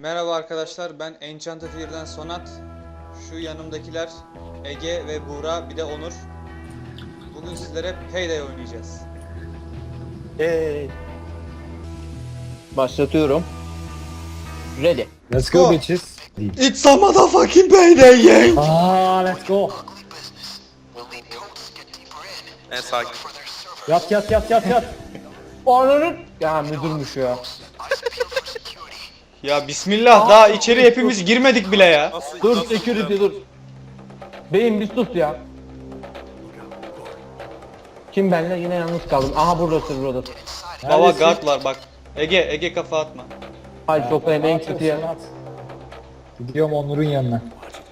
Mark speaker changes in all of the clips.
Speaker 1: Merhaba arkadaşlar ben Enchanted Fear'den Sonat. Şu yanımdakiler Ege ve Buğra bir de Onur. Bugün sizlere Payday oynayacağız.
Speaker 2: Hey. Başlatıyorum. Ready.
Speaker 3: Let's
Speaker 1: go.
Speaker 3: go bitches.
Speaker 1: It's a motherfucking Payday gang!
Speaker 3: Aa let's go.
Speaker 4: En sakin.
Speaker 3: Yat yat yat yat yat.
Speaker 2: Ananın. Ya müdürmüş ya.
Speaker 1: Ya bismillah daha içeri hepimiz girmedik bile ya.
Speaker 4: Nasıl,
Speaker 2: Dur
Speaker 4: nasıl
Speaker 2: security
Speaker 4: ya?
Speaker 2: dur. Beyim bir sus ya. Kim benle yine yalnız kaldım. Aha buradasın buradasın.
Speaker 1: Baba
Speaker 3: Neredesin?
Speaker 1: guard var bak. Ege Ege kafa atma.
Speaker 2: Haydi sokayım en kötü ya.
Speaker 3: Gidiyorum Onur'un yanına.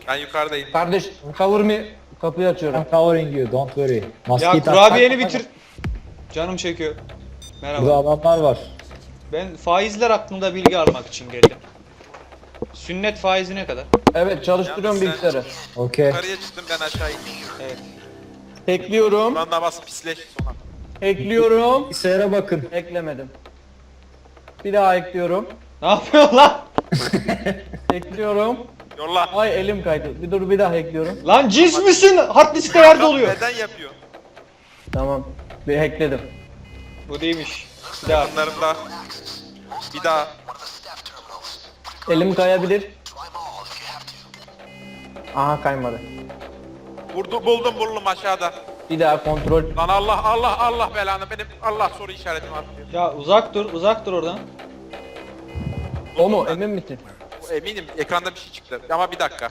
Speaker 4: Ben yukarıdayım.
Speaker 2: Kardeş cover me. Kapıyı açıyorum.
Speaker 3: I'm covering you don't worry. Maskeyi
Speaker 1: Ya
Speaker 3: tak-
Speaker 1: kurabiyeni
Speaker 3: tak-
Speaker 1: bitir. Canım çekiyor.
Speaker 3: Burada
Speaker 1: Merhaba.
Speaker 3: adamlar var.
Speaker 1: Ben faizler hakkında bilgi almak için geldim. Sünnet faizi ne kadar?
Speaker 2: Evet çalıştırıyorum
Speaker 4: Yalnız sen-
Speaker 2: bilgisayarı.
Speaker 3: Okey.
Speaker 4: Yukarıya çıktım ben aşağı indim.
Speaker 1: Evet.
Speaker 2: Ekliyorum.
Speaker 4: Lan bas pisleş sonra.
Speaker 2: Ekliyorum.
Speaker 3: Bilgisayara bakın.
Speaker 2: Eklemedim. Bir daha ekliyorum.
Speaker 1: Ne yapıyor lan?
Speaker 2: Ekliyorum.
Speaker 4: Yolla.
Speaker 2: Ay elim kaydı. Bir dur bir daha ekliyorum.
Speaker 1: Lan cins misin? Hard listelerde oluyor.
Speaker 4: Neden yapıyor?
Speaker 2: Tamam. Bir ekledim.
Speaker 1: Bu değilmiş. Bir daha.
Speaker 4: Bunların da bir daha.
Speaker 2: Elim kayabilir. Aha kaymadı.
Speaker 4: Vurdu buldum buldum aşağıda.
Speaker 2: Bir daha kontrol.
Speaker 4: Lan Allah Allah Allah belanı benim Allah soru işaretim atıyor.
Speaker 1: Ya uzak dur, uzak dur oradan.
Speaker 2: O mu? Emin misin?
Speaker 4: Eminim ekranda bir şey çıktı ama bir dakika.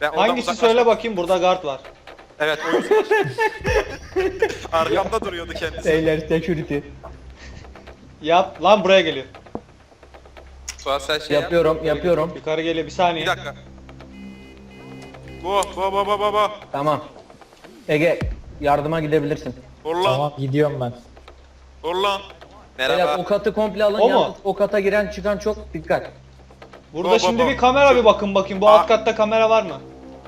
Speaker 4: Ben oradan
Speaker 1: Hangisi
Speaker 4: uzaklaştım.
Speaker 1: söyle bakayım burada guard var.
Speaker 4: Evet o yüzden. Arkamda duruyordu kendisi.
Speaker 2: Beyler security.
Speaker 1: Yap lan buraya geliyor.
Speaker 4: Suat sen şey yap.
Speaker 2: Yapıyorum, yapıyorum.
Speaker 1: Yukarı geliyor bir saniye.
Speaker 4: Bir dakika. Bu bu bu bu bu bu.
Speaker 2: Tamam. Ege yardıma gidebilirsin.
Speaker 4: Vur lan.
Speaker 3: Tamam gidiyorum ben.
Speaker 4: Vur lan.
Speaker 2: Beyler
Speaker 4: Merhaba.
Speaker 2: o katı komple alın.
Speaker 1: O mu?
Speaker 2: Yalnız o kata giren çıkan çok dikkat.
Speaker 1: Burada
Speaker 4: Baba,
Speaker 1: şimdi
Speaker 4: baba.
Speaker 1: bir kamera bir bakın bakayım. Bu
Speaker 4: Aa.
Speaker 1: alt katta kamera var mı?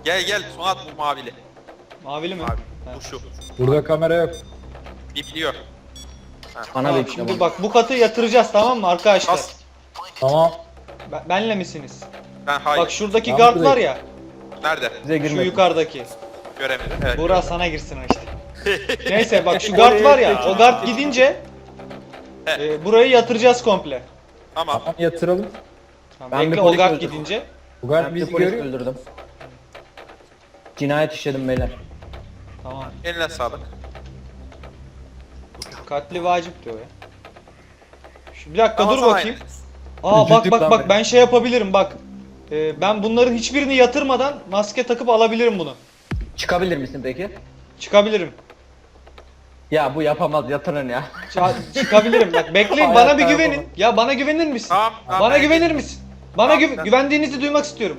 Speaker 4: Gel gel Sonat bu mavili.
Speaker 1: Mavili mi?
Speaker 4: Mavi.
Speaker 1: Ha.
Speaker 4: Bu şu.
Speaker 3: Burada kamera yok.
Speaker 4: Bipliyor.
Speaker 2: Ana
Speaker 1: Tamam,
Speaker 2: bekle
Speaker 1: şimdi
Speaker 2: bak.
Speaker 1: bak bu katı yatıracağız tamam mı arkadaşlar?
Speaker 4: Bas.
Speaker 3: Tamam.
Speaker 1: Ben- benle misiniz?
Speaker 4: Ben hayır.
Speaker 1: Bak şuradaki
Speaker 3: Ben
Speaker 1: guard var ya.
Speaker 4: Nerede?
Speaker 2: Size
Speaker 1: Şu
Speaker 2: girmedim.
Speaker 1: yukarıdaki.
Speaker 4: Göremedim. Evet.
Speaker 1: Buğra sana girsin o işte. Neyse bak şu guard var ya. O guard gidince e, burayı yatıracağız komple.
Speaker 4: Tamam.
Speaker 3: Tamam yatıralım.
Speaker 1: Tamam,
Speaker 2: Ben bir
Speaker 1: bekle o
Speaker 2: polis
Speaker 1: guard
Speaker 2: öldürdüm.
Speaker 1: gidince.
Speaker 3: Bu
Speaker 2: Ben bir
Speaker 3: bizi
Speaker 2: polis
Speaker 3: görüyor.
Speaker 2: öldürdüm. Cinayet işledim beyler.
Speaker 1: Tamam.
Speaker 4: Eline sağlık.
Speaker 1: Katli vacip diyor ya. Şu, bir dakika
Speaker 4: Ama
Speaker 1: dur bakayım.
Speaker 4: eliniz.
Speaker 1: Aa bak bak bak
Speaker 2: be.
Speaker 1: ben şey yapabilirim bak. Ee, ben bunların hiçbirini yatırmadan maske takıp alabilirim bunu.
Speaker 2: Çıkabilir misin peki?
Speaker 1: Çıkabilirim.
Speaker 2: Ya bu yapamaz yatırın ya.
Speaker 1: Ça- çıkabilirim. Bak bekleyin bana bir güvenin.
Speaker 2: yapamam.
Speaker 1: Ya bana güvenir misin?
Speaker 4: Tamam, tamam,
Speaker 1: bana
Speaker 4: ben
Speaker 1: güvenir misin? Bana
Speaker 4: Tamam, ben-
Speaker 1: güvendiğinizi duymak istiyorum.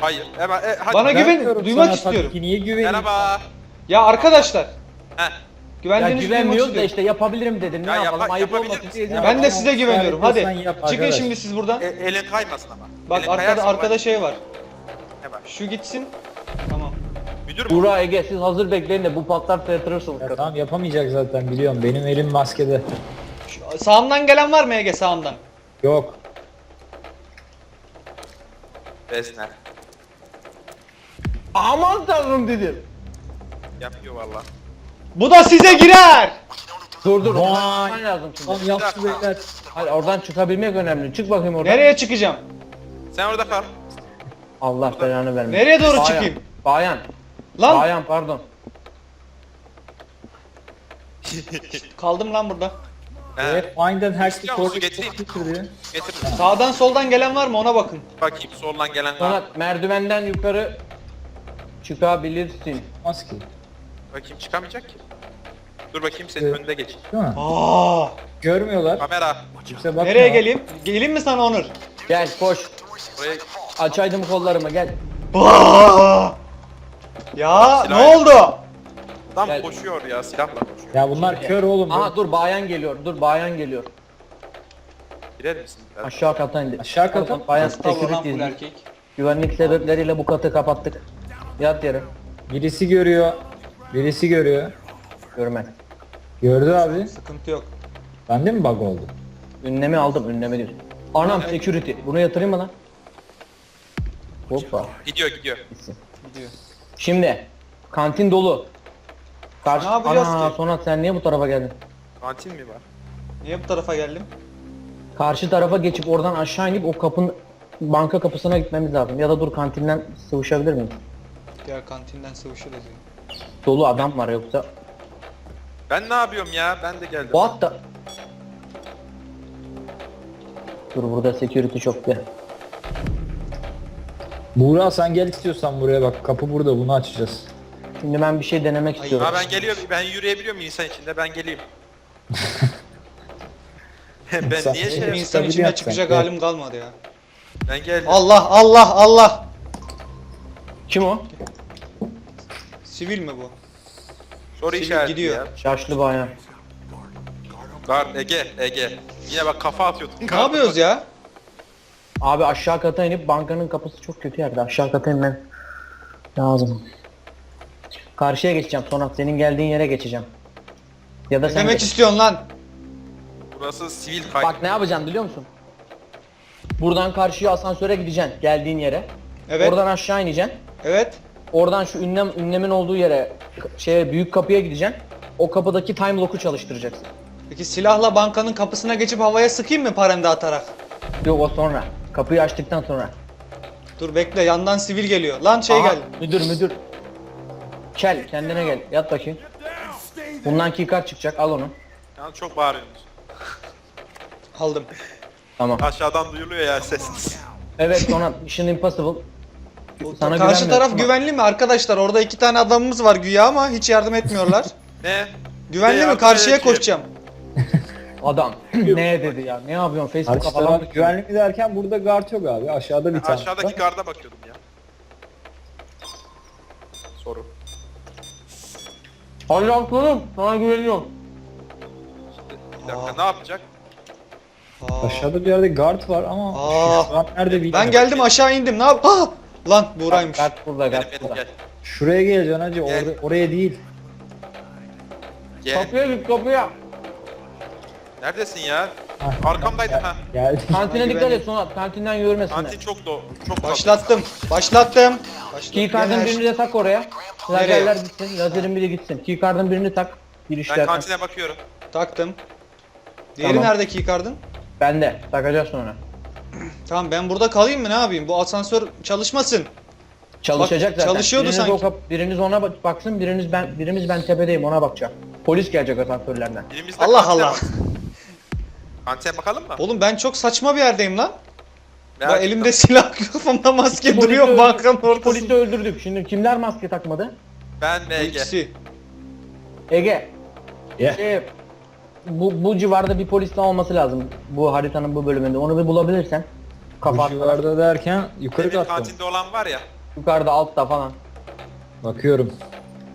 Speaker 4: Hayır. Hemen e, hadi.
Speaker 1: Bana güven-
Speaker 3: Vermiyorum
Speaker 1: duymak istiyorum.
Speaker 3: Niye güveneyim?
Speaker 4: Merhaba.
Speaker 1: Ya arkadaşlar,
Speaker 4: Heh.
Speaker 2: Ya
Speaker 1: güvendiğinizi duymak
Speaker 2: güvenmiyoruz da
Speaker 1: istiyorum.
Speaker 2: işte yapabilirim dedim. Ne
Speaker 4: Ya
Speaker 2: yapalım?
Speaker 4: yapa-
Speaker 2: Ayıp
Speaker 4: yapabilir
Speaker 2: olmasın
Speaker 4: misin?
Speaker 2: diye
Speaker 3: Ya
Speaker 1: Ben de size güveniyorum. Hadi.
Speaker 3: yap
Speaker 1: Çıkın
Speaker 3: arkadaş.
Speaker 1: şimdi siz buradan.
Speaker 4: E, elin kaymasın ama.
Speaker 1: Bak
Speaker 4: Elin
Speaker 1: arkada
Speaker 4: kayarsa
Speaker 1: arkada
Speaker 4: bak.
Speaker 1: şey var.
Speaker 4: Ne var?
Speaker 1: Şu gitsin. Tamam.
Speaker 4: Müdür mü?
Speaker 2: Buğra Ege siz hazır bekleyin de bu patlarsa yatırırsınız.
Speaker 3: Ya tamam yapamayacak zaten biliyorum. Benim elim maskede.
Speaker 1: Şu, sağımdan gelen var mı Ege sağımdan?
Speaker 3: Yok.
Speaker 4: Besne.
Speaker 2: Aman tanrım dedim.
Speaker 4: Yapıyor valla.
Speaker 1: Bu da size girer.
Speaker 2: Dur dur.
Speaker 3: Vay.
Speaker 2: Lazım
Speaker 3: Lan yaptı beyler.
Speaker 2: Hayır oradan çıkabilmek önemli. Çık bakayım oradan.
Speaker 1: Nereye çıkacağım?
Speaker 4: Sen orada kal.
Speaker 2: Allah belanı vermesin.
Speaker 1: Nereye doğru
Speaker 2: Bayan,
Speaker 1: çıkayım?
Speaker 2: Bayan.
Speaker 1: Lan
Speaker 2: Bayan pardon.
Speaker 1: kaldım lan burada.
Speaker 3: Evet, find and hack the
Speaker 4: İstiyor musun? Getireyim. Getir.
Speaker 1: Sağdan soldan gelen var mı ona bakın.
Speaker 4: Bakayım soldan gelen var.
Speaker 2: Sonra merdivenden yukarı çıkabilirsin.
Speaker 3: Maske.
Speaker 4: Bakayım çıkamayacak ki. Dur bakayım senin önünde geç.
Speaker 3: Değil mi?
Speaker 1: Aa,
Speaker 3: Görmüyorlar.
Speaker 4: Kamera.
Speaker 3: Kimse bakmıyor.
Speaker 1: nereye geleyim? Geleyim mi sana Onur?
Speaker 2: Gel koş.
Speaker 4: Buraya
Speaker 2: Açaydım kollarımı gel.
Speaker 1: Aa! Ya
Speaker 4: Silah-
Speaker 1: ne oldu?
Speaker 4: tam
Speaker 2: Gel.
Speaker 4: koşuyor ya silahla koşuyor.
Speaker 3: Ya bunlar kör oğlum.
Speaker 2: Aha dur bayan geliyor. Dur bayan geliyor.
Speaker 4: Girer misin? Ben-
Speaker 2: Aşağı kata indi.
Speaker 3: Aşağı kata?
Speaker 2: Bayan
Speaker 1: Tavla lan
Speaker 2: security
Speaker 1: full
Speaker 2: izliyor.
Speaker 1: erkek.
Speaker 2: Güvenlik sebepleriyle bu katı kapattık. Yat yere.
Speaker 3: Birisi görüyor. Birisi görüyor.
Speaker 2: Görme.
Speaker 3: Gördü abi.
Speaker 1: Sıkıntı yok.
Speaker 3: Bende mi bug oldu?
Speaker 2: Ünlemi aldım. Ünlemi değil. Anam security. Bunu yatırayım mı lan? Hoppa.
Speaker 4: Gidiyor gidiyor.
Speaker 2: Gitsin.
Speaker 1: Gidiyor.
Speaker 2: Şimdi kantin dolu. Karşı
Speaker 1: Ne yapacağız
Speaker 2: Ana
Speaker 1: ki?
Speaker 2: Sonat sen niye bu tarafa geldin?
Speaker 4: Kantin mi var?
Speaker 1: Niye bu tarafa geldim?
Speaker 2: Karşı tarafa geçip oradan aşağı inip o kapının banka kapısına gitmemiz lazım. Ya da dur kantinden sıvışabilir miyim?
Speaker 1: Diğer kantinden sıvışırız ya.
Speaker 2: Dolu adam var yoksa.
Speaker 4: Ben ne yapıyorum ya? Ben de geldim.
Speaker 2: What the? Dur burada security çok bir.
Speaker 3: Buğra sen gel istiyorsan buraya bak. Kapı burada bunu açacağız.
Speaker 2: Şimdi ben bir şey denemek
Speaker 1: Ay,
Speaker 2: istiyorum.
Speaker 4: Ha ben geliyorum. Ben yürüyebiliyor muyum insan içinde? Ben geleyim. ben niye şey
Speaker 3: Evet,
Speaker 1: insan
Speaker 3: tabii
Speaker 1: içine çıkacak halim kalmadı ya.
Speaker 4: Ben geldim.
Speaker 1: Allah Allah Allah!
Speaker 2: Kim o?
Speaker 1: Sivil mi bu?
Speaker 4: Soru
Speaker 1: Sivil
Speaker 4: işareti
Speaker 1: gidiyor.
Speaker 4: ya.
Speaker 2: Şaşlı bayağı.
Speaker 4: Guard Ege Ege. Yine bak kafa atıyordun.
Speaker 1: Ne yapıyoruz ya?
Speaker 2: Abi aşağı kata inip bankanın kapısı çok kötü yerde. Aşağı kata inmem lazım. Karşıya geçeceğim Sonat. Senin geldiğin yere geçeceğim. Ya da
Speaker 1: Ne
Speaker 2: sen
Speaker 1: demek
Speaker 2: geç.
Speaker 1: istiyorsun lan?
Speaker 4: Burası sivil kay.
Speaker 2: Bak ne yapacaksın biliyor musun? Buradan karşıya asansöre gideceksin geldiğin yere.
Speaker 1: Evet.
Speaker 2: Oradan aşağı ineceksin.
Speaker 1: Evet.
Speaker 2: Oradan şu ünlem ünlemin olduğu yere şeye büyük kapıya gideceksin. O kapıdaki time lock'u çalıştıracaksın.
Speaker 1: Peki silahla bankanın kapısına geçip havaya sıkayım mı paranda atarak?
Speaker 2: Yok o sonra. Kapıyı açtıktan sonra.
Speaker 1: Dur bekle yandan sivil geliyor. Lan şey
Speaker 2: Aha,
Speaker 1: geldi.
Speaker 2: Müdür müdür. Kel kendine gel. Yat bakayım. Bundan keycard çıkacak. Al onu.
Speaker 4: Yalnız çok bağırıyorsunuz.
Speaker 1: Aldım.
Speaker 2: Tamam.
Speaker 4: Aşağıdan duyuluyor ya sesiniz.
Speaker 2: Evet sonra Mission Impossible. Sana
Speaker 1: Karşı
Speaker 2: güvenmiyorum
Speaker 1: taraf
Speaker 2: ama-
Speaker 1: güvenli mi arkadaşlar? Orada iki tane adamımız var güya ama hiç yardım etmiyorlar.
Speaker 4: Ne?
Speaker 1: güvenli mi?
Speaker 4: yardım
Speaker 1: Karşıya
Speaker 4: edeceğim.
Speaker 1: koşacağım.
Speaker 2: Adam. ne dedi ya? Ne yapıyorsun? Facebook'a
Speaker 3: Karşı
Speaker 2: falan
Speaker 3: taraf güvenlik mi derken burada guard yok abi. Aşağıda bir tane.
Speaker 4: Aşağıdaki
Speaker 3: var.
Speaker 4: garda bakıyordum ya. Soru.
Speaker 2: Hadi aslanım. Sana güveniyorum.
Speaker 4: Bir dakika
Speaker 1: Aa.
Speaker 4: ne yapacak?
Speaker 1: Aa.
Speaker 3: Aşağıda bir yerde guard var ama
Speaker 1: Aa.
Speaker 3: şu an nerede bilmiyorum.
Speaker 1: Ben geldim aşağı indim. Ne yap? Ah! Lan Buğra'ymış.
Speaker 2: Gart burada, Gart
Speaker 4: gel
Speaker 2: burada.
Speaker 4: gel.
Speaker 3: Şuraya geleceksin hacı.
Speaker 4: Gel.
Speaker 3: Oraya, oraya değil.
Speaker 4: Gel.
Speaker 2: Kapıya git kapıya.
Speaker 4: Neredesin ya?
Speaker 3: Hah,
Speaker 4: Arkamdaydın ha.
Speaker 3: Geldim.
Speaker 2: Kantine dikkat et Sonat. Kantinden yürümesinler.
Speaker 4: Kantin çok do çok fazla.
Speaker 1: Başlattım. Başlattım. Başlattım.
Speaker 2: Keycard'ın
Speaker 1: Gene
Speaker 2: birini de tak oraya. Lazerler gitsin. Lazerin biri gitsin. Keycard'ın birini tak.
Speaker 4: Ben
Speaker 2: Girişler.
Speaker 4: kantine bakıyorum.
Speaker 1: Taktım. Diğeri
Speaker 2: Tamam.
Speaker 1: nerede keycard'ın?
Speaker 2: Bende. Takacağız sonra.
Speaker 1: Tamam ben burada kalayım mı ne yapayım? Bu asansör çalışmasın.
Speaker 2: Çalışacak
Speaker 1: Bak,
Speaker 2: zaten.
Speaker 1: çalışıyordu
Speaker 2: biriniz
Speaker 1: sanki.
Speaker 2: O biriniz ona bak- baksın, biriniz ben birimiz ben tepedeyim ona bakacağım. Polis gelecek asansörlerden.
Speaker 4: Elimizde
Speaker 1: Allah Allah.
Speaker 4: Kantine bakalım mı?
Speaker 1: Oğlum ben çok saçma bir yerdeyim lan.
Speaker 4: Merak
Speaker 1: Bak
Speaker 4: ettim.
Speaker 1: elimde silah kafamda maske
Speaker 2: Polisi
Speaker 1: duruyor
Speaker 2: öldürdük.
Speaker 1: bankanın ortasında.
Speaker 2: Polisi öldürdük. Şimdi kimler maske takmadı?
Speaker 4: Ben Ege.
Speaker 1: ikisi.
Speaker 2: Ege.
Speaker 3: Yeah.
Speaker 2: Şey, bu, bu civarda bir polis daha olması lazım. Bu haritanın bu bölümünde. Onu bir bulabilirsen. Kafa
Speaker 3: Bu
Speaker 2: atmadan.
Speaker 3: civarda derken yukarı katta. mı?
Speaker 4: kantinde olan var ya.
Speaker 2: Yukarıda altta falan.
Speaker 3: Bakıyorum.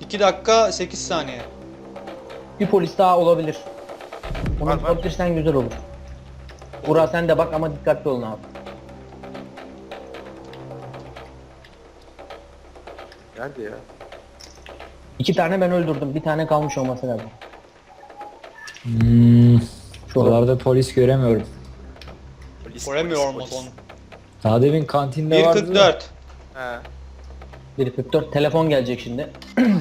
Speaker 1: 2 dakika 8 saniye.
Speaker 2: Bir polis daha olabilir. Onu
Speaker 4: Var, var.
Speaker 2: bulabilirsen güzel olur. Burak sen de bak ama dikkatli olun abi.
Speaker 4: Nerede ya?
Speaker 2: İki tane ben öldürdüm. Bir tane kalmış olması lazım.
Speaker 3: Hmm. Şuralarda polis göremiyorum.
Speaker 4: Polis,
Speaker 1: Göremiyor
Speaker 4: polis.
Speaker 3: Daha demin kantinde vardı. da.
Speaker 1: 1.44.
Speaker 4: He.
Speaker 2: 144 telefon gelecek şimdi.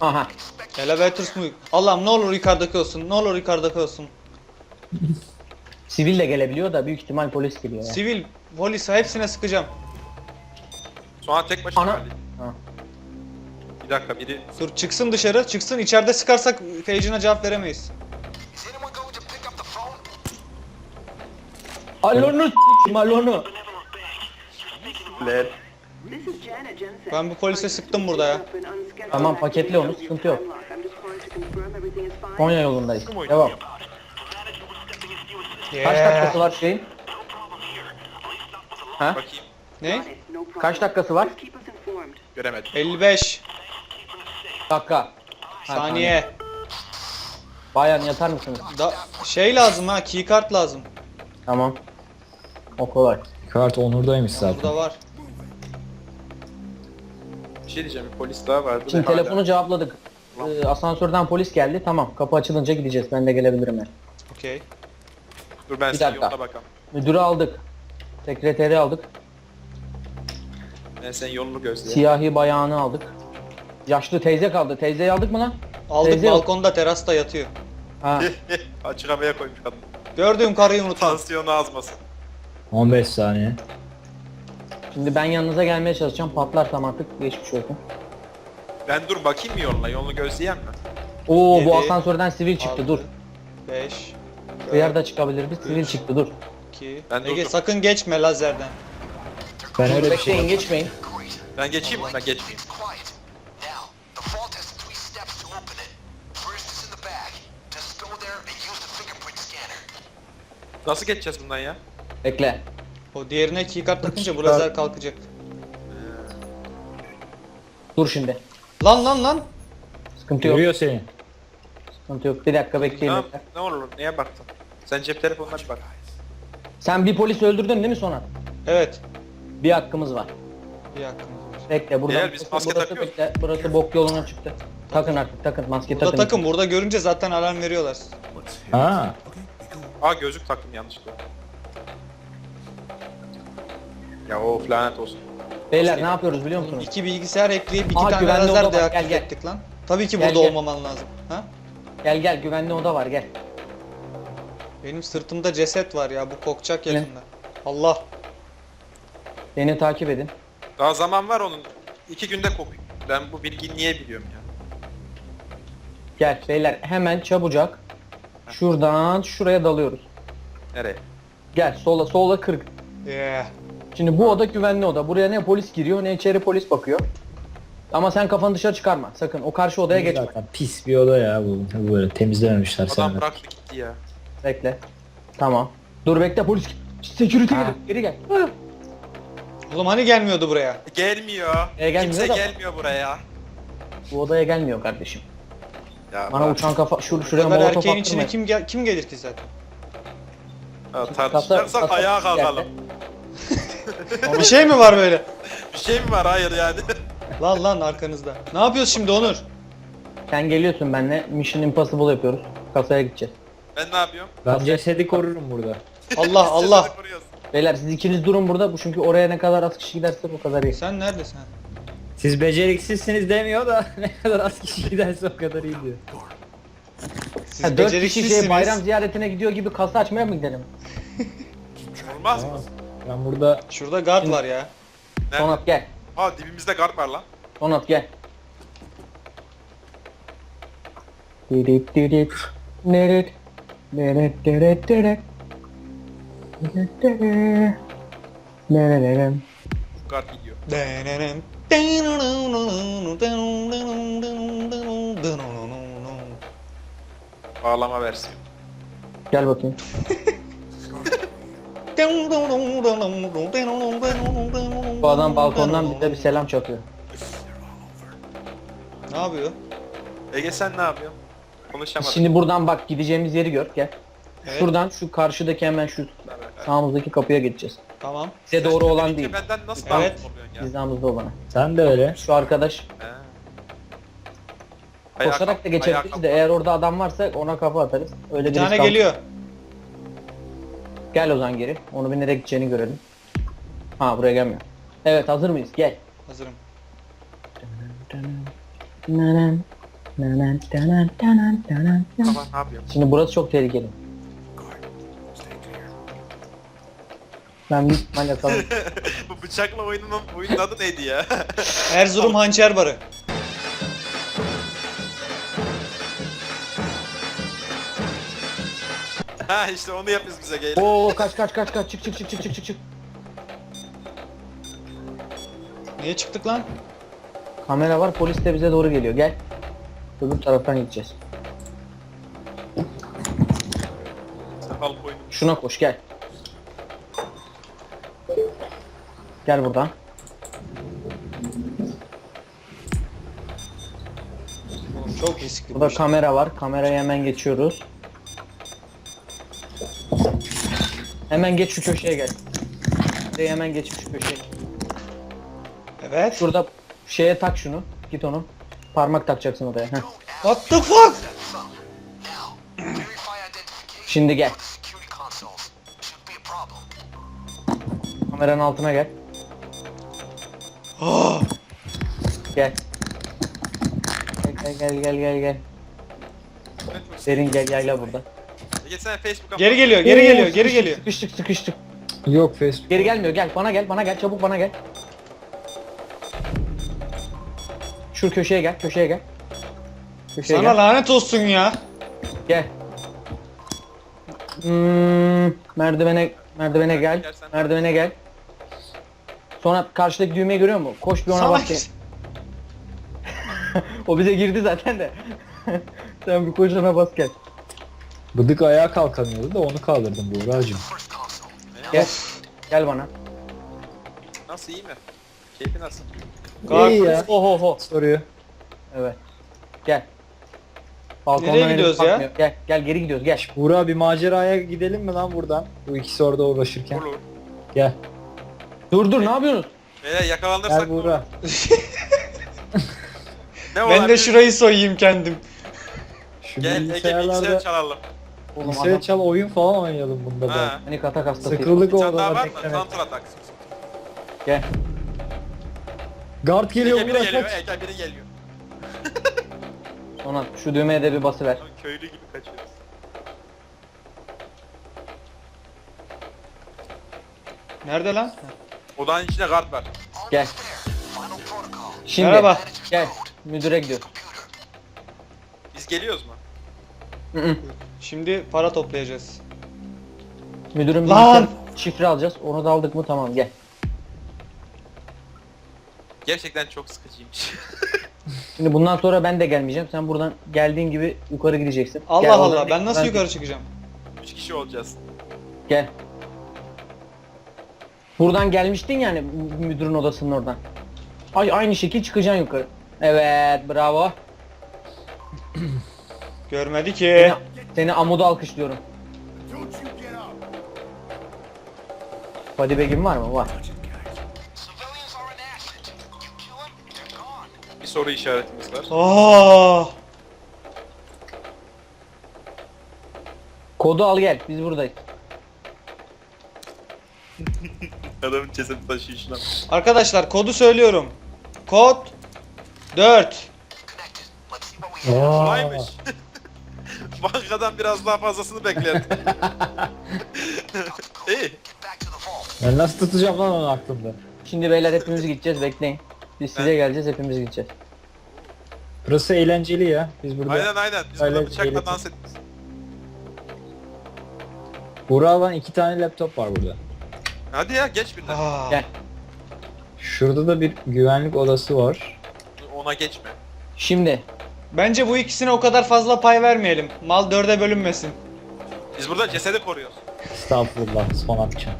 Speaker 2: Aha.
Speaker 1: Elevators mu? Allah'ım ne olur yukarıdaki olsun. Ne olur yukarıdaki olsun.
Speaker 2: Sivil de gelebiliyor da büyük ihtimal polis geliyor ya.
Speaker 1: Sivil, polis hepsine sıkacağım.
Speaker 4: Sonra tek başına
Speaker 2: Ana-. Ha.
Speaker 4: Bir dakika biri
Speaker 1: Dur çıksın dışarı. Çıksın içeride sıkarsak page'ine cevap veremeyiz.
Speaker 2: Alonu s**tim alonu.
Speaker 4: led.
Speaker 1: Ben bu polise sıktım burada ya.
Speaker 2: Tamam, paketle onu, sıkıntı yok. Konya yolundayız. Devam. Kaç dakikası var şeyin? Ha?
Speaker 4: Bakayım.
Speaker 1: Ne?
Speaker 2: Kaç dakikası var?
Speaker 4: Göremedim.
Speaker 1: 55
Speaker 2: Dakika. Ha,
Speaker 1: saniye.
Speaker 2: Bayan yatar mısınız?
Speaker 1: Da şey lazım ha, keycard lazım.
Speaker 2: Tamam. O kolay.
Speaker 3: Kart Onur'daymış zaten.
Speaker 1: Burada var.
Speaker 4: Bir şey diyeceğim. Bir polis daha vardı.
Speaker 2: Şimdi
Speaker 4: hala-
Speaker 2: telefonu cevapladık. Ee, asansörden polis geldi. Tamam. Kapı açılınca gideceğiz. Ben de gelebilirim yani.
Speaker 1: Okey.
Speaker 4: Dur ben
Speaker 2: Bir
Speaker 4: senin
Speaker 2: dakika.
Speaker 4: yoluna bakalım.
Speaker 2: Müdürü aldık. Sekreteri aldık.
Speaker 4: Ben sen yolunu gözle.
Speaker 2: Siyahi bayağını aldık. Yaşlı teyze kaldı. Teyzeyi aldık mı lan?
Speaker 1: Aldık
Speaker 2: Teyze yok.
Speaker 1: balkonda terasta yatıyor.
Speaker 2: Ha.
Speaker 4: Açık havaya koymuş kadın.
Speaker 1: Gördüğüm karıyı unutma.
Speaker 4: Tansiyonu azmasın.
Speaker 3: 15 saniye.
Speaker 2: Şimdi ben yanınıza gelmeye çalışacağım. Patlarsam artık geçmiş olsun.
Speaker 4: Ben dur bakayım mı yoluna? Yolunu gözleyen mi?
Speaker 2: Oo
Speaker 1: Yedi,
Speaker 2: bu asansörden sivil çıktı dur.
Speaker 1: 5
Speaker 2: Hıyar da çıkabilir bir sivil çıktı dur.
Speaker 1: 2
Speaker 4: Ben
Speaker 1: Ege
Speaker 4: durdum.
Speaker 1: sakın geçme lazerden.
Speaker 3: Ben öyle bir
Speaker 2: Bekleyin
Speaker 3: şey
Speaker 2: geçmeyin.
Speaker 4: Ben geçeyim mi? Ben geçmeyeyim. Nasıl geçeceğiz bundan ya?
Speaker 2: Bekle.
Speaker 1: O diğerine keycard takınca bu lazer kalkacak.
Speaker 2: Dur şimdi.
Speaker 1: Lan lan lan.
Speaker 2: Sıkıntı yok.
Speaker 3: Görüyor seni.
Speaker 2: Sıkıntı yok. Bir dakika bekleyin.
Speaker 4: Ne,
Speaker 2: bekle.
Speaker 4: ne olur neye baktın? Sen cep telefonuna bir bak.
Speaker 2: Sen bir polis öldürdün değil mi sonra?
Speaker 1: Evet.
Speaker 2: Bir hakkımız var.
Speaker 1: Bir hakkımız var.
Speaker 2: Bekle burada.
Speaker 4: Gel, biz maske
Speaker 2: burası
Speaker 4: takıyoruz.
Speaker 2: bekle. Burası bok yoluna çıktı. Takın artık takın. Maske
Speaker 1: Burada
Speaker 2: takın.
Speaker 1: takım burada görünce zaten alarm veriyorlar.
Speaker 3: Ha.
Speaker 4: Aa gözlük taktım yanlışlıkla. Ya of lanet olsun.
Speaker 2: Beyler ne yapıyoruz biliyor musunuz?
Speaker 1: İki bilgisayar ekleyip iki
Speaker 2: Aa,
Speaker 1: tane
Speaker 2: güvenli
Speaker 1: lazer
Speaker 2: oda var, gel, gel.
Speaker 1: ettik lan. Tabii ki
Speaker 2: Gel,
Speaker 1: burada
Speaker 2: gel.
Speaker 1: olmaman lazım. Ha?
Speaker 2: Gel gel güvenli oda var gel.
Speaker 1: Benim sırtımda ceset var ya bu kokacak yakında. Allah.
Speaker 2: Beni takip edin.
Speaker 4: Daha zaman var onun. İki günde kokuyor. Ben bu bilgiyi niye biliyorum ya?
Speaker 2: Gel beyler hemen çabucak. Şuradan şuraya dalıyoruz.
Speaker 4: Nereye?
Speaker 2: Gel sola sola 40.
Speaker 1: Yeah.
Speaker 2: Şimdi bu oda güvenli oda. Buraya ne polis giriyor ne içeri polis bakıyor. Ama sen kafanı dışarı çıkarma. Sakın o karşı odaya geçme.
Speaker 3: Zaten pis bir oda ya bu. Böyle temizlememişler
Speaker 4: Adam
Speaker 3: sen.
Speaker 4: bıraktı gitti ya.
Speaker 2: Bekle. Tamam. Dur bekle polis. Security
Speaker 3: Ha.
Speaker 2: geri, geri gel. Hı.
Speaker 1: Oğlum hani gelmiyordu buraya?
Speaker 4: Gelmiyor.
Speaker 2: E, gelmiyor
Speaker 4: Kimse
Speaker 2: da-
Speaker 4: gelmiyor buraya.
Speaker 2: Bu odaya gelmiyor kardeşim.
Speaker 4: Ya
Speaker 2: Bana uçan kafa şur şuraya
Speaker 1: kadar
Speaker 2: molotof
Speaker 1: erkeğin içine
Speaker 2: attırmayın.
Speaker 1: kim gel kim gelir ki zaten?
Speaker 4: Ha, tartışacaksak ayağa kalkalım.
Speaker 1: Bir şey mi var böyle?
Speaker 4: Bir şey mi var? Hayır yani.
Speaker 1: Lan lan arkanızda. Ne yapıyoruz şimdi Onur?
Speaker 2: Sen geliyorsun benimle. Mission Impossible yapıyoruz. Kasaya gideceğiz.
Speaker 4: ben ne yapıyorum?
Speaker 3: Ben cesedi korurum burada.
Speaker 1: Allah Allah.
Speaker 2: Beyler siz ikiniz durun burada. Bu çünkü oraya ne kadar az kişi giderse o kadar iyi.
Speaker 1: Sen neredesin?
Speaker 3: Siz beceriksizsiniz demiyor da ne kadar az kişi giderse o kadar iyi diyor.
Speaker 1: Siz
Speaker 2: Ha, dört kişi şey bayram ziyaretine gidiyor gibi kasa açmaya mı gidelim?
Speaker 4: Olmaz mı?
Speaker 3: Ben burada
Speaker 1: Şurada guard var ya.
Speaker 4: Nerede?
Speaker 2: Sonat gel.
Speaker 4: Ha dibimizde guard var lan.
Speaker 2: Sonat gel. Dirit dirit. Nerit. Nerit dirit dirit. Dirit dirit. Nerelerim.
Speaker 4: Guard gidiyor. Bağlama versiyon.
Speaker 2: Gel bakayım. Bu adam balkondan bize bir selam çakıyor.
Speaker 1: Ne yapıyor?
Speaker 4: Ege sen ne yapıyorsun? Konuşamadım.
Speaker 2: Şimdi buradan bak gideceğimiz yeri gör gel.
Speaker 1: Evet.
Speaker 2: Şuradan şu karşıdaki hemen şu sağımızdaki kapıya geçeceğiz.
Speaker 1: Tamam.
Speaker 2: Size doğru olan değil.
Speaker 4: Benden nasıl
Speaker 1: Evet.
Speaker 4: oluyorsun ya?
Speaker 2: Hizamızda olana.
Speaker 3: sen de öyle.
Speaker 2: Şu arkadaş
Speaker 4: He. Ayağa
Speaker 2: koşarak
Speaker 4: kalk-
Speaker 2: da
Speaker 4: ayağa
Speaker 2: geçebiliriz
Speaker 4: kalk.
Speaker 2: de eğer orada adam varsa ona kafa atarız. Öyle
Speaker 1: Bir
Speaker 2: bir
Speaker 1: tane
Speaker 2: risk al-
Speaker 1: geliyor.
Speaker 2: Gel Ozan geri. Onu bir nereye gideceğini görelim. Ha buraya gelmiyor. Evet hazır mıyız? Gel.
Speaker 1: Hazırım.
Speaker 4: Baba ne yapıyorsun?
Speaker 2: Şimdi burası çok tehlikeli. Ben büyük ihtimalle kalırım.
Speaker 4: Bu bıçakla oyunun oyunun adı neydi ya?
Speaker 1: Erzurum hançer barı.
Speaker 4: ha işte onu yapıyoruz bize gel.
Speaker 2: Oo kaç kaç kaç kaç çık çık çık çık çık çık çık.
Speaker 1: Niye çıktık lan?
Speaker 2: Kamera var polis de bize doğru geliyor. Gel. Öbür taraftan gideceğiz.
Speaker 4: Sakal.
Speaker 2: Şuna koş gel. Gel buradan.
Speaker 1: Oğlum çok riskli. bu
Speaker 2: Burada
Speaker 1: iş.
Speaker 2: kamera var. Kameraya hemen geçiyoruz. Hemen geç şu köşeye gel. Buraya hemen geç şu köşeye.
Speaker 1: Evet.
Speaker 2: Şurada şeye tak şunu. Git onu. Parmak takacaksın oraya. Heh.
Speaker 1: What the fuck?
Speaker 2: Şimdi gel. Kameranın altına gel. Gel. Gel gel gel gel gel. Derin gel yayla burada.
Speaker 4: Geçsene Facebook'a.
Speaker 1: Geri geliyor, geri
Speaker 2: Oo,
Speaker 1: geliyor, geri
Speaker 2: sıkıştık,
Speaker 1: geliyor.
Speaker 2: Sıkıştık sıkıştık.
Speaker 3: Yok Facebook.
Speaker 2: Geri gelmiyor gel bana gel bana gel çabuk bana gel. Şu köşeye gel köşeye gel. Köşeye
Speaker 1: Sana
Speaker 2: gel.
Speaker 1: lanet olsun ya.
Speaker 2: Gel. Hmm, merdivene merdivene gel. Merdivene gel. Sonra karşıdaki düğmeyi görüyor musun? Koş bir ona gel. o bize girdi zaten de. Sen bir koş ona bas gel.
Speaker 3: Bıdık ayağa kalkamıyordu da onu kaldırdım Buğra'cığım.
Speaker 2: Gel. Gel bana.
Speaker 4: Nasıl iyi mi? Keyfi nasıl?
Speaker 3: İyi ya.
Speaker 2: Oho ho.
Speaker 3: Soruyor.
Speaker 2: Evet. Gel. Balkondan
Speaker 1: Nereye gidiyoruz ya?
Speaker 2: bakmıyor. Gel gel geri gidiyoruz gel.
Speaker 3: Buğra bir maceraya gidelim mi lan buradan? Bu ikisi orada uğraşırken.
Speaker 4: Olur.
Speaker 3: Gel.
Speaker 2: Dur dur ne yapıyorsunuz?
Speaker 4: Beyler yakalanırsak
Speaker 3: Gel Buğra.
Speaker 4: ne
Speaker 1: Ben de
Speaker 4: olabilir?
Speaker 1: şurayı soyayım kendim.
Speaker 3: Şu
Speaker 4: Gel Ege bilgisayar
Speaker 3: bilgisayarlarda
Speaker 4: çalalım.
Speaker 2: Oğlum
Speaker 3: bilgisayar
Speaker 2: adam
Speaker 3: çal oyun falan oynayalım bunda da.
Speaker 4: Ha.
Speaker 2: panik atak hastası.
Speaker 3: Sıkıldık
Speaker 4: Bir tane daha
Speaker 3: orada
Speaker 4: var mı?
Speaker 3: beklemek.
Speaker 4: Counter attack.
Speaker 2: Gel.
Speaker 3: Guard geliyor
Speaker 4: biri
Speaker 3: Buğra
Speaker 4: geliyor.
Speaker 3: kaç.
Speaker 4: Ege biri geliyor.
Speaker 2: Sonra şu düğmeye de bir basıver.
Speaker 4: Lan Köylü gibi kaçıyoruz.
Speaker 1: Nerede lan?
Speaker 4: Odanın içinde guard var.
Speaker 2: Gel. Şimdi
Speaker 1: Merhaba.
Speaker 2: Gel. Müdüre gidiyoruz.
Speaker 5: Computer.
Speaker 4: Biz geliyoruz mu?
Speaker 2: Hı hı.
Speaker 1: Şimdi para toplayacağız.
Speaker 2: Müdürün
Speaker 1: Lan!
Speaker 2: şifre alacağız. Onu da aldık mı tamam gel.
Speaker 4: Gerçekten çok sıkıcıymış.
Speaker 2: Şimdi bundan sonra ben de gelmeyeceğim. Sen buradan geldiğin gibi yukarı gideceksin.
Speaker 1: Allah
Speaker 2: Gel,
Speaker 1: Allah
Speaker 2: oradan-
Speaker 1: ben nasıl yukarı çıkacağım?
Speaker 4: 3 kişi olacağız.
Speaker 2: Gel. Buradan gelmiştin yani mü- müdürün odasının oradan. Ay aynı şekil çıkacaksın yukarı. Evet bravo.
Speaker 1: Görmedi ki.
Speaker 2: Seni, seni amuda alkışlıyorum. Body bag'in var mı? Var.
Speaker 4: Bir soru işaretimiz var.
Speaker 1: Aa!
Speaker 2: Kodu al gel. Biz buradayız.
Speaker 4: Adamın cesedi taşıyor şuna.
Speaker 1: Arkadaşlar kodu söylüyorum. Kod 4.
Speaker 5: Connected. Let's see what we have.
Speaker 3: Aa,
Speaker 4: Kolaymış. Bankadan biraz daha fazlasını beklerdim. İyi.
Speaker 3: Ben nasıl tutacağım lan onu aklımda?
Speaker 2: Şimdi beyler hepimiz gideceğiz. Bekleyin. Biz size
Speaker 4: Ben-
Speaker 2: geleceğiz. Hepimiz gideceğiz.
Speaker 3: Burası eğlenceli ya. Biz burada.
Speaker 4: Aynen aynen. Biz burada bıçakla
Speaker 3: eğletim.
Speaker 4: dans ettik.
Speaker 3: Buğra'dan iki tane laptop var burada.
Speaker 4: Hadi ya geç birden.
Speaker 1: Aa.
Speaker 2: Gel.
Speaker 3: Şurada da bir güvenlik odası var.
Speaker 4: Ona geçme.
Speaker 2: Şimdi
Speaker 1: Bence bu ikisine o kadar fazla pay vermeyelim. Mal dörde bölünmesin.
Speaker 4: Biz burada cesedi koruyoruz.
Speaker 3: Estağfurullah son atacağım.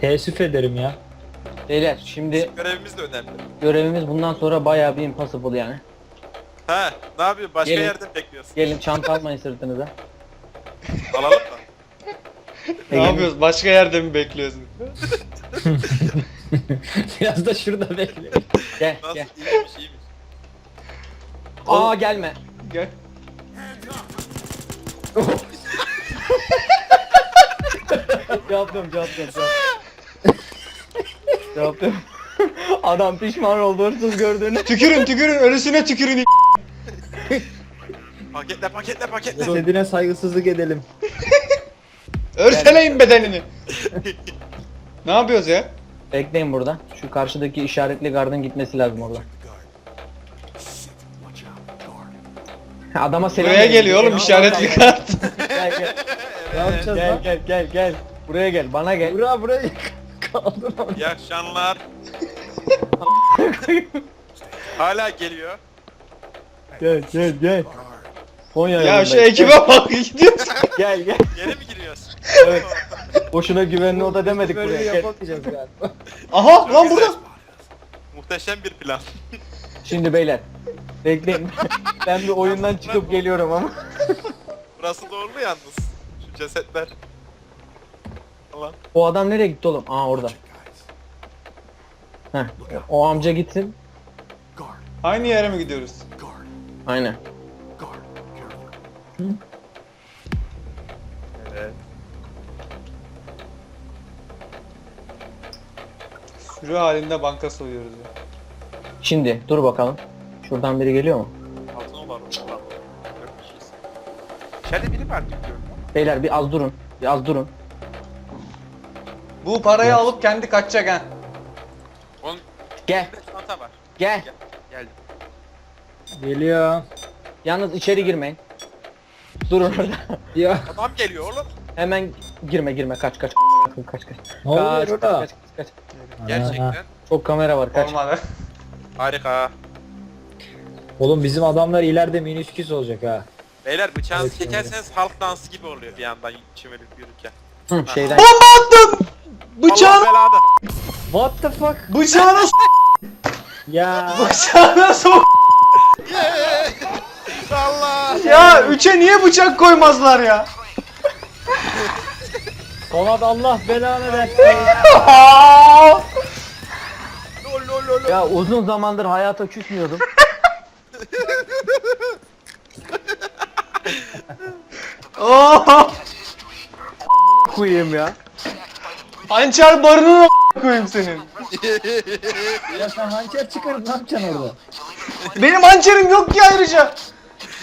Speaker 3: Teessüf ederim ya.
Speaker 2: beyler şimdi
Speaker 4: Görevimiz de önemli.
Speaker 2: görevimiz bundan sonra bayağı bir impossible yani.
Speaker 4: Ha, ne yapıyorsun? Başka
Speaker 2: Gelin.
Speaker 4: yerde bekliyorsun?
Speaker 2: Gelin çanta almayın sırtınıza.
Speaker 4: Alalım da.
Speaker 1: Ne yapıyoruz? Başka yerde mi bekliyorsun?
Speaker 3: Biraz da şurada bekle.
Speaker 2: Gel
Speaker 4: Nasıl?
Speaker 2: gel.
Speaker 4: İyiymiş iyiymiş.
Speaker 2: Aa gelme.
Speaker 1: Gel.
Speaker 2: Yaptım yaptım yaptım. yaptım. Adam pişman oldu hırsız gördüğünü.
Speaker 1: Tükürün tükürün ölüsüne tükürün.
Speaker 4: Paketle paketle paketle.
Speaker 3: Cesedine saygısızlık edelim.
Speaker 1: Örseleyin bedenini. ne yapıyoruz ya?
Speaker 2: Bekleyin burada. Şu karşıdaki işaretli gardın gitmesi lazım orada. Adama selam
Speaker 1: Buraya
Speaker 2: verin.
Speaker 1: geliyor oğlum işaretli kart.
Speaker 2: Gel gel.
Speaker 3: Ne yapacağız
Speaker 2: Gel
Speaker 3: lan?
Speaker 2: gel gel gel. Buraya gel. Bana gel.
Speaker 3: Buğra burayı kaldır onu.
Speaker 4: İyi akşamlar. Hala geliyor.
Speaker 2: gel gel gel. Konya
Speaker 1: ya şu ekibe bak gidiyoruz.
Speaker 2: Gel gel.
Speaker 4: Yere mi giriyoruz?
Speaker 2: Evet. Boşuna güvenli oda demedik
Speaker 3: Böyle
Speaker 2: buraya. Gel.
Speaker 3: yapamayacağız galiba.
Speaker 1: Aha lan burada.
Speaker 4: Muhteşem bir plan.
Speaker 2: Şimdi beyler. Bekleyin. ben bir oyundan çıkıp geliyorum ama.
Speaker 4: Burası doğru mu yalnız? Şu cesetler. Allah.
Speaker 2: O adam nereye gitti oğlum? Aa orada. Heh. O amca gitsin.
Speaker 1: Aynı yere mi gidiyoruz?
Speaker 2: Aynen.
Speaker 4: Evet.
Speaker 1: Sürü halinde banka soyuyoruz ya.
Speaker 2: Şimdi dur bakalım. Şuradan biri geliyor mu?
Speaker 4: Altın var orada. Dört kişiyiz. İçeride biri var diyor.
Speaker 2: Beyler bir az durun. Bir az durun.
Speaker 1: Bu parayı alıp kendi kaçacak ha.
Speaker 4: Onun
Speaker 2: Gel
Speaker 4: bir çanta var.
Speaker 2: gel.
Speaker 4: Gel. Geldim.
Speaker 3: Geliyor.
Speaker 2: Yalnız içeri girmeyin. Durun orada.
Speaker 3: Ya
Speaker 4: Adam geliyor oğlum.
Speaker 2: Hemen girme girme kaç kaç. Kaç kaç.
Speaker 3: ne oluyor
Speaker 2: Kaç,
Speaker 3: orada?
Speaker 2: kaç, kaç.
Speaker 4: Gerçekten.
Speaker 2: Çok kamera var kaç.
Speaker 1: Olmadı.
Speaker 4: Harika.
Speaker 3: Oğlum bizim adamlar ileride minüsküs olacak ha.
Speaker 4: Beyler bıçağınızı
Speaker 3: Evet,
Speaker 4: çekerseniz halk dansı gibi oluyor bir yandan çimelip yürürken.
Speaker 2: Hı, şeyden.
Speaker 1: Bıçağını,
Speaker 4: Allah belanı.
Speaker 3: What the fuck?
Speaker 1: bıçağını, s-
Speaker 3: Ya
Speaker 1: bıçağını sok.
Speaker 4: Allah.
Speaker 1: Ya üçe niye bıçak koymazlar ya?
Speaker 3: Polat Allah belanı versin.
Speaker 4: Lol lol lol.
Speaker 2: Ya uzun zamandır hayata küsmüyordum.
Speaker 1: Oo!
Speaker 2: Koyayım ya.
Speaker 1: Hançer barının a- koyayım senin.
Speaker 3: ya sen hançer çıkarıp ne yapacaksın orada?
Speaker 1: Benim hançerim yok ki ayrıca.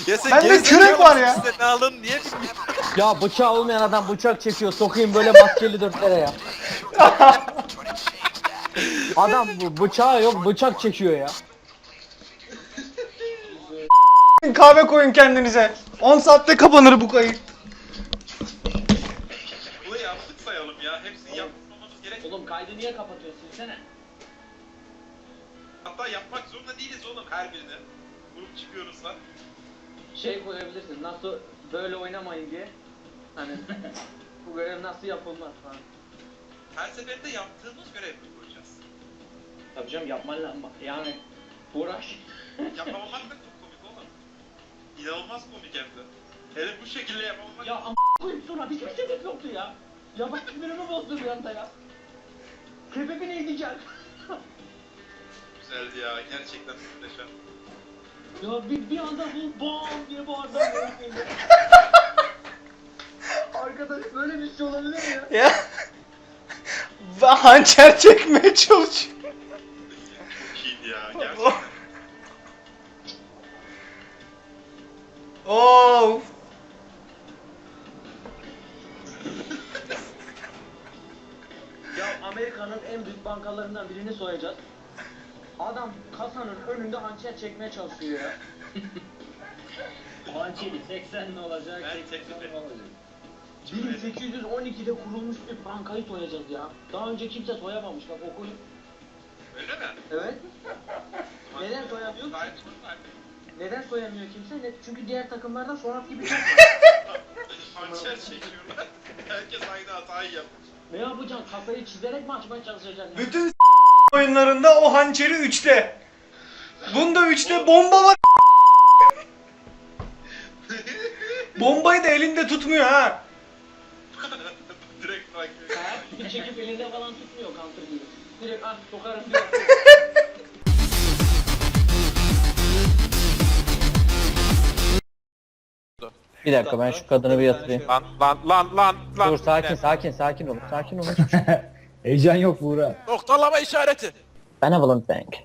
Speaker 4: Ya sen
Speaker 1: Bende
Speaker 4: gerizekalı
Speaker 1: kürek var ya.
Speaker 4: mısın? Sen alın niye bilmiyorsun?
Speaker 2: Ya bıçağı olmayan adam bıçak çekiyor. Sokayım böyle maskeli dörtlere ya. Adam bu bıçağı yok bıçak çekiyor ya.
Speaker 1: Kahve koyun kendinize. 10 saatte kapanır bu kayıt.
Speaker 4: Bunu yaptık sayalım ya. Hepsini yapmamız gerek.
Speaker 2: Oğlum kaydı niye kapatıyorsun silsene.
Speaker 4: Hatta yapmak zorunda değiliz oğlum her birini. Grup çıkıyoruz lan.
Speaker 2: Şey koyabilirsin nasıl böyle oynamayın diye. Hani bu görev nasıl yapılmaz falan.
Speaker 4: Her seferinde yaptığımız görev mi koyacağız?
Speaker 2: Tabii canım yapman lazım. Yani uğraş.
Speaker 4: Yapamamak da çok komik oğlum. İnanılmaz komik hem de. Hele bu şekilde yapamamak
Speaker 2: Ya am koyayım sonra hiçbir sebep yoktu ya. Ya bak sinirimi bozdu bir anda ya. Sebebi neydi ki?
Speaker 4: güzeldi ya. Gerçekten muhteşem.
Speaker 2: Ya bir, bir anda bu bam diye bağırdı. Arkadaş böyle bir şey olabilir mi ya?
Speaker 1: Ya. Ben hançer çekmeye çalışıyorum.
Speaker 4: Çok iyiydi ya. Gerçekten.
Speaker 1: Of.
Speaker 2: Ya Amerika'nın en büyük bankalarından birini soyacağız. Adam kasanın önünde hançer çekmeye çalışıyor ya.
Speaker 3: Hançeri 80 ne olacak?
Speaker 4: Ben 80 ne
Speaker 3: olacak?
Speaker 2: 1812'de kurulmuş bir bankayı soyacağız ya. Daha önce kimse soyamamış bak okuyun.
Speaker 4: Öyle mi?
Speaker 2: Evet. Neden soyamıyor?
Speaker 4: Gayet normal.
Speaker 2: Neden soyamıyor kimse? Ne- Çünkü diğer takımlarda Sonat gibi çok var.
Speaker 4: Hançer çekiyorlar. Herkes aynı hatayı yapmış.
Speaker 2: Ne yapacaksın? Kasayı çizerek mi açmaya çalışacaksın? ya?
Speaker 1: Bütün s- oyunlarında o hançeri 3'te. Bunda 3'te bomba var. Bombayı da elinde tutmuyor ha.
Speaker 2: Bir çekip elinde falan tutmuyor counter gibi. Direkt ah sokarım diyor. Bir dakika ben şu kadını bir yatırayım.
Speaker 4: Lan lan lan lan lan.
Speaker 2: Dur sakin sakin sakin olun sakin olun.
Speaker 3: Heyecan yok Buğra.
Speaker 4: Noktalama işareti.
Speaker 2: Benevolent Bank.